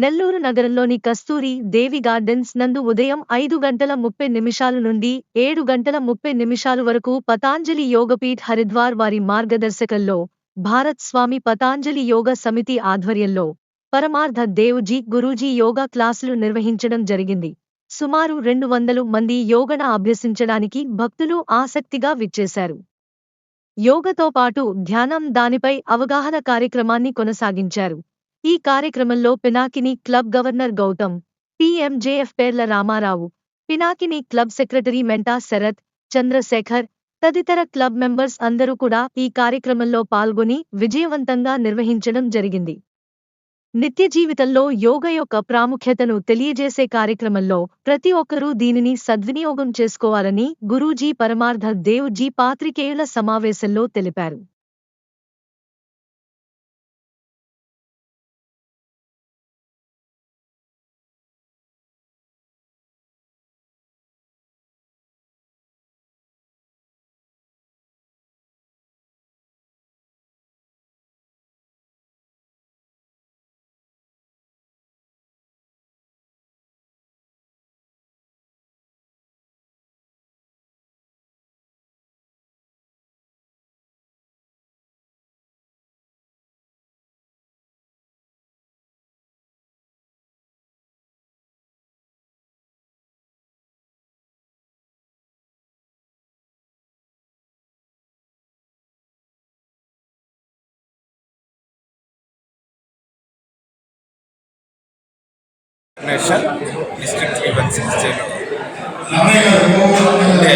నెల్లూరు నగరంలోని కస్తూరి దేవి గార్డెన్స్ నందు ఉదయం ఐదు గంటల ముప్పై నిమిషాల నుండి ఏడు గంటల ముప్పై నిమిషాలు వరకు పతాంజలి యోగపీఠ్ హరిద్వార్ వారి మార్గదర్శకంలో భారత్ స్వామి పతాంజలి యోగ సమితి ఆధ్వర్యంలో పరమార్థ దేవుజీ గురూజీ యోగా క్లాసులు నిర్వహించడం జరిగింది. సుమారు రెండు వందలు మంది యోగన అభ్యసించడానికి భక్తులు ఆసక్తిగా విచ్చేశారు. యోగతో పాటు ధ్యానం దానిపై అవగాహన కార్యక్రమాన్ని కొనసాగించారు. ఈ కార్యక్రమంలో Pinakini club governor Gautam PMJF Perla Ramarao Pinakini club secretary Menta Sarath Chandrasekhar తదితర క్లబ్ మెంబర్స్ అందరూ కూడా ఈ కార్యక్రమంలో పాల్గొని విజయవంతంగా నిర్వహించడం జరిగింది. నిత్య జీవితంలో యోగ యొక్క ప్రాముఖ్యతను తెలియజేసే కార్యక్రమంలో ప్రతి ఒక్కరూ దీనిని సద్వినియోగం చేసుకోవాలని గురూజీ పరమార్థ దేవ్జీ పాత్రికేయుల సమావేశంలో తెలిపారు. నేషన్ డిస్ట్రిక్ట్ ఉండే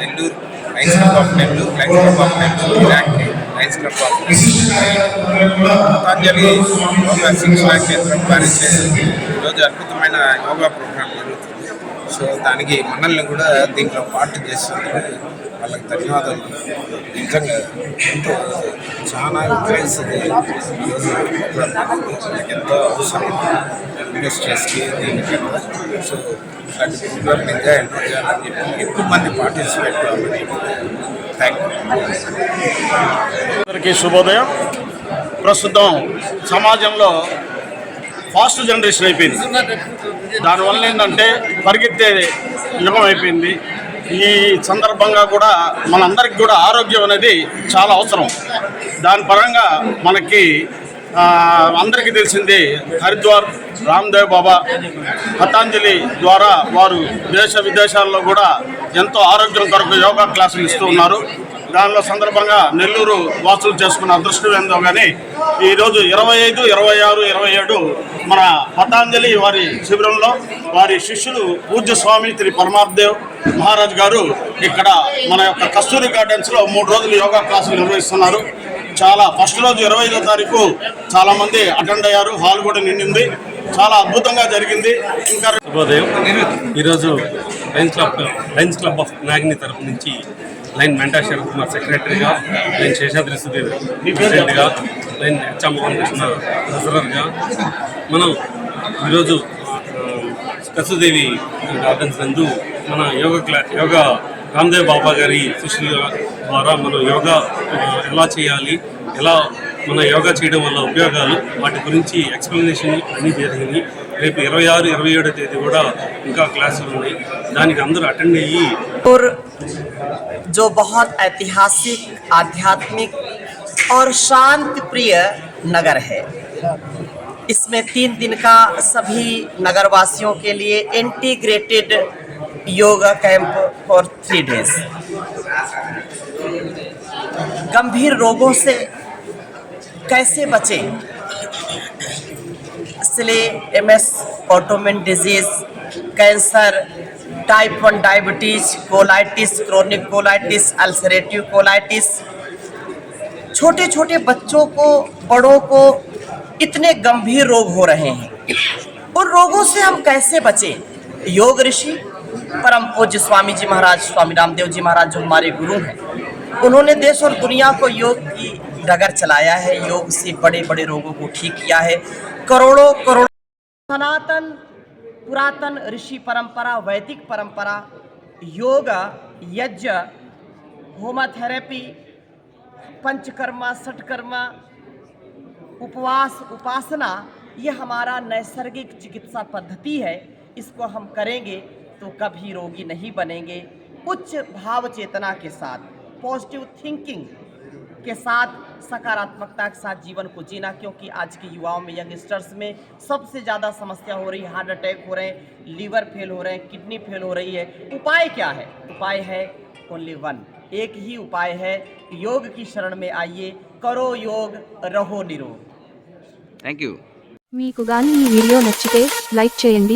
Nellore lions club of Nellore lions club of Nellore ఇలాంటి lions club of Patanjali yoga శిక్షణ కేంద్రం పాలించే ఈరోజు అద్భుతమైన యోగా ప్రోగ్రాం జరుగుతుంది. సో దానికి మనల్ని కూడా దీంట్లో పార్ట్ చేస్తుంది వాళ్ళకి ధన్యవాదాలు. నిజంగా ఎంతో చాలా మనకి ఎంతో అవసరం ఇండస్ట్రీస్కి దీనికన్నా సో ఇలాంటి ప్రోగ్రామ్ ఎంజాయ్ చేయాలని చెప్పి ఎక్కువ మంది పార్టిసిపేట్ కావాలని థ్యాంక్ అందరికీ శుభోదయం. ప్రస్తుతం సమాజంలో ఫాస్ట్ జనరేషన్ అయిపోయింది. దానివల్ల ఏంటంటే పరిగెత్తే యుగం అయిపోయింది. ఈ సందర్భంగా కూడా మనందరికి కూడా ఆరోగ్యం అనేది చాలా అవసరం. దాని పరంగా మనకి అందరికీ తెలిసింది హరిద్వార్ రామ్దేవ్ బాబా పతాంజలి ద్వారా వారు దేశ విదేశాల్లో కూడా ఎంతో ఆరోగ్యం కొరకు యోగా క్లాసులు ఇస్తూ ఉన్నారు. దానిలో సందర్భంగా నెల్లూరు వాసులు చేసుకున్న అదృష్టం ఏందో కానీ ఈరోజు ఇరవై ఐదు ఇరవై ఆరు ఇరవై ఏడు మన పతాంజలి వారి శిబిరంలో వారి శిష్యులు పూజ్య స్వామి శ్రీ పరమార్థదేవ్ మహారాజ్ గారు ఇక్కడ మన యొక్క కస్తూరి గార్డెన్స్లో మూడు రోజులు యోగా క్లాసులు నిర్వహిస్తున్నారు. చాలా ఫస్ట్ రోజు ఇరవై ఐదో తారీఖు చాలా మంది అటెండ్ అయ్యారు హాల్ కూడా నిండింది. చాలా అద్భుతంగా జరిగింది. ఇంకా శుభోదయం. ఈరోజు lions club lions club of Nagini తరపు నుంచి లైన్ మెంటా శరత్ కుమార్ సెక్రటరీగా లైన్ శేషాద్రి సుధీర్ ప్రెసిడెంట్గా లైన్ హెచ్ఆ మోహన్ కృష్ణ ట్రెజరర్గా మనం ఈరోజు కసుదేవి గార్డెన్స్ నందు మన యోగా క్లా యోగా రామ్దేవ్ బాబా గారి శిష్యుల ద్వారా మనం యోగా ఆ, ఎలా చేయాలి ఎలా మన యోగా చేయడం వల్ల ఉపయోగాలు వాటి గురించి ఎక్స్ప్లెనేషన్ అన్నీ జరిగింది రేపు ఇరవై ఆరు ఇరవై ఏడో తేదీ కూడా ఇంకా క్లాసులు ఉన్నాయి దానికి అందరూ అటెండ్ అయ్యి और जो बहुत ऐतिहासिक आध्यात्मिक और शांति प्रिय नगर है इसमें तीन दिन का सभी नगरवासियों के लिए integrated yoga camp for three days. गंभीर रोगों से कैसे बचें? इसलिए M S autoimmune disease cancer type one diabetes colitis chronic colitis ulcerative colitis छोटे छोटे बच्चों को, बड़ों को इतने गंभीर रोग हो रहे हैं। उन रोगों से हम कैसे बचें? योग ऋषि परम पूज्य स्वामी जी महाराज, स्वामी रामदेव जी महाराज जो हमारे गुरु हैं, उन्होंने देश और दुनिया को योग की डगर चलाया है, योग से बड़े बड़े रोगों को ठीक किया है। करोड़ों करोड़ों सनातन, पुरातन ऋषि परंपरा, वैदिक परंपरा, योग, यज्ञ, होमाथेरेपी, पंचकर्मा सटकर्मा उपवास, उपासना, ये हमारा नैसर्गिक चिकित्सा पद्धति है। इसको हम करेंगे तो कभी रोगी नहीं बनेंगे उच्च भाव चेतना के साथ पॉजिटिव थिंकिंग के साथ सकारात्मकता के साथ जीवन को जीना क्योंकि आज के युवाओं में यंगस्टर्स में सबसे ज़्यादा समस्या हो रही है हार्ट अटैक हो रहे हैं लीवर फेल हो रहे हैं किडनी फेल हो रही है उपाय क्या है उपाय है ओनली वन एक ही उपाय है योग की शरण में आइए करो योग रहो निरोग థ్యాంక్ యూ మీకు గాని ఈ వీడియో నచ్చితే లైక్ చేయండి